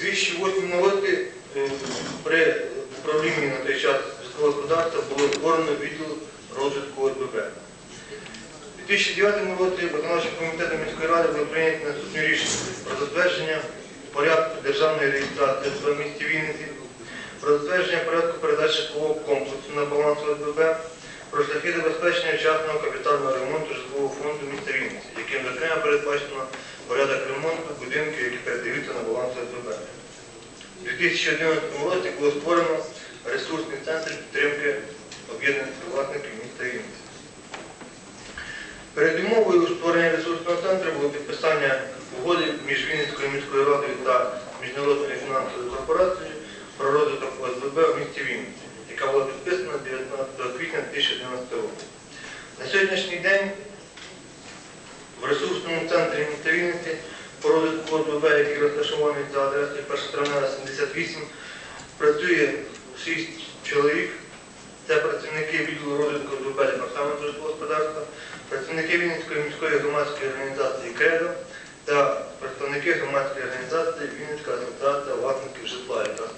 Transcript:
2008 році е, при управлінні на той час сільського господарства було створено відділ розвитку ОСББ. У 2009 році виконавчим комітетом міської ради було прийнято наступні рішення про затвердження порядку державної реєстрації в місті Вінниці, про затвердження порядку передачі житлового комплексу на баланс ОСББ, про шляхи забезпечення частного капітального ремонту житлового фонду міста Вінниці, яким зокрема передбачено порядок ремонту будинків, які передаються на баланс ОСББ. У 2011 році було створено ресурсний центр підтримки об'єднаних власників міста Вінниці. Перед умовою створення ресурсного центру було підписання угоди між Вінницькою міською радою та Міжнародною фінансовою корпорацією про розвиток ОСББ в місті Вінниці, яка була підписана 19 квітня 2011 року. На сьогоднішній день в ресурсному центрі міста Вінниці розвитку ОСББ, який розташований за адресою 1 травнева 78, працює 6 чоловік. Це працівники відділу розвитку ОСББ департаменту господарства, працівники Вінницької міської громадської організації «Кредо» та представники громадської організації Вінницька